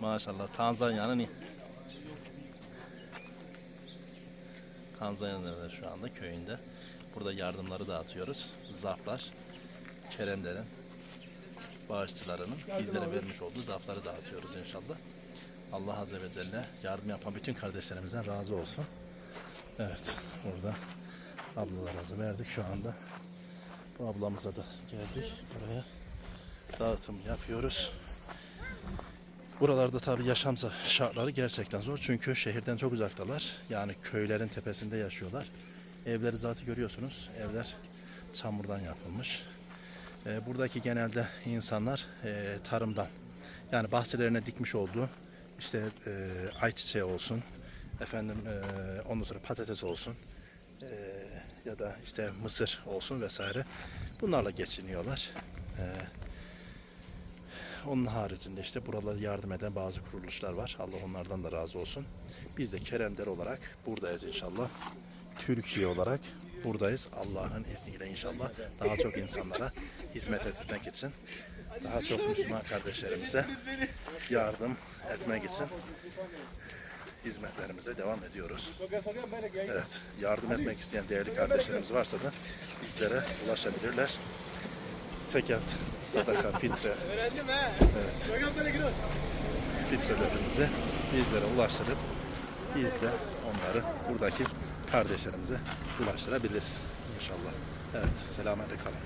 Maşallah Tanzanya'nın Tanzanya'da şu anda köyünde. Burada yardımları dağıtıyoruz. Zaflar, Keremlerin, bağışçılarının bizlere vermiş olduğu zafları dağıtıyoruz inşallah. Allah Azze ve Celle yardım yapan bütün kardeşlerimizden razı olsun. Evet, burada ablalarımızı verdik şu anda. Bu ablamıza da geldik. Buraya dağıtım yapıyoruz. Buralarda tabii yaşam şartları gerçekten zor. Çünkü şehirden çok uzaktalar. Yani köylerin tepesinde yaşıyorlar. Evleri zaten görüyorsunuz. Evler çamurdan yapılmış. Ee, buradaki genelde insanlar e, tarımdan yani bahçelerine dikmiş olduğu işte e, ayçiçeği olsun efendim e, ondan sonra patates olsun e, ya da işte mısır olsun vesaire bunlarla geçiniyorlar. E, onun haricinde işte buralara yardım eden bazı kuruluşlar var. Allah onlardan da razı olsun. Biz de Keremler olarak buradayız inşallah. Türkiye olarak buradayız. Allah'ın izniyle inşallah daha çok insanlara hizmet etmek için, daha çok Müslüman kardeşlerimize yardım etmek için hizmetlerimize devam ediyoruz. Evet, yardım etmek isteyen değerli kardeşlerimiz varsa da bizlere ulaşabilirler. Zekat, sadaka, fitre, evet, fitrelerimizi bizlere ulaştırıp biz de onları buradaki kardeşlerimize ulaştırabiliriz. İnşallah. Evet, selametle kalın.